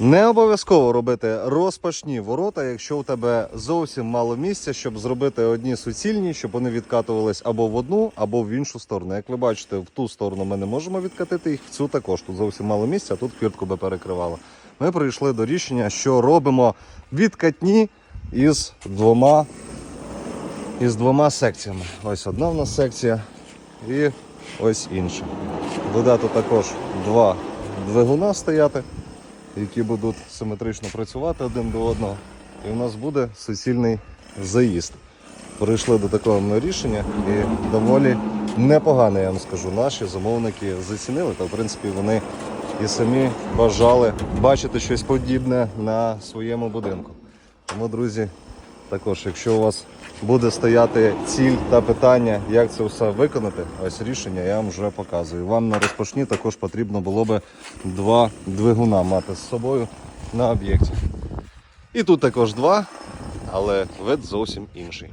Не обов'язково робити розпашні ворота, якщо у тебе зовсім мало місця, щоб зробити одні суцільні, щоб вони відкатувались або в одну, або в іншу сторону. Як ви бачите, в ту сторону ми не можемо відкатити їх, в цю також. Тут зовсім мало місця, а тут хвіртку би перекривало. Ми прийшли до рішення, що робимо відкатні із двома, із двома секціями. Ось одна в нас секція і ось інша. Тут також два двигуна стояти які будуть симетрично працювати один до одного. І у нас буде суцільний заїзд. Прийшли до такого рішення і доволі непогано, я вам скажу. Наші замовники зацінили, та в принципі вони і самі бажали бачити щось подібне на своєму будинку. Тому, друзі, також, якщо у вас буде стояти ціль та питання, як це все виконати, ось рішення я вам вже показую. Вам на розпашні також потрібно було би два двигуна мати з собою на об'єкті. І тут також два, але вид зовсім інший.